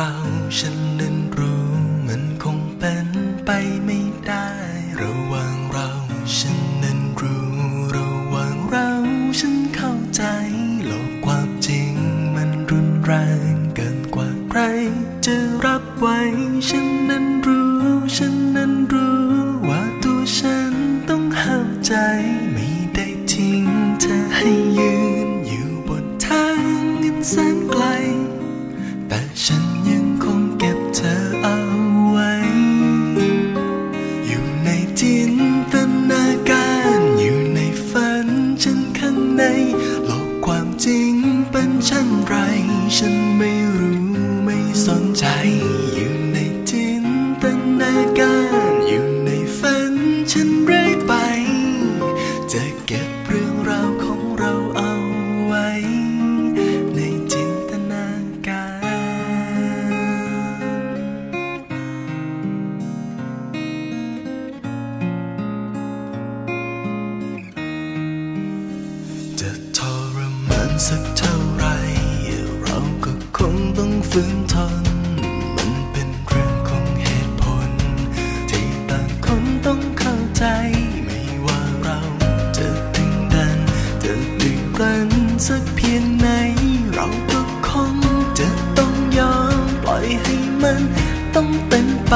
เราฉันนั้นรู้มันคงเป็นไปไม่ได้ ระหว่างเราฉันนั้นรู้ระหว่างเราฉันเข้าใจโลกความจริงมันรุนแรงเกินกว่าใครจะรับไว้ฉันนั้นรู้ฉันนั้นรู้ว่าตัวฉันต้องห้ามใจไม่ได้ทิ้งเธอให้ อยู่ในจินตนาการอยู่ในฝันฉันเรื่อยไป จะเก็บเรื่องราวของเราเอาไว้ ในจินตนาการ จะทรมานสักเท่าไร เราก็คงต้องฝืนทนันต้องเป็นไป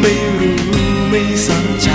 ไม่รู้ไม่สนใจ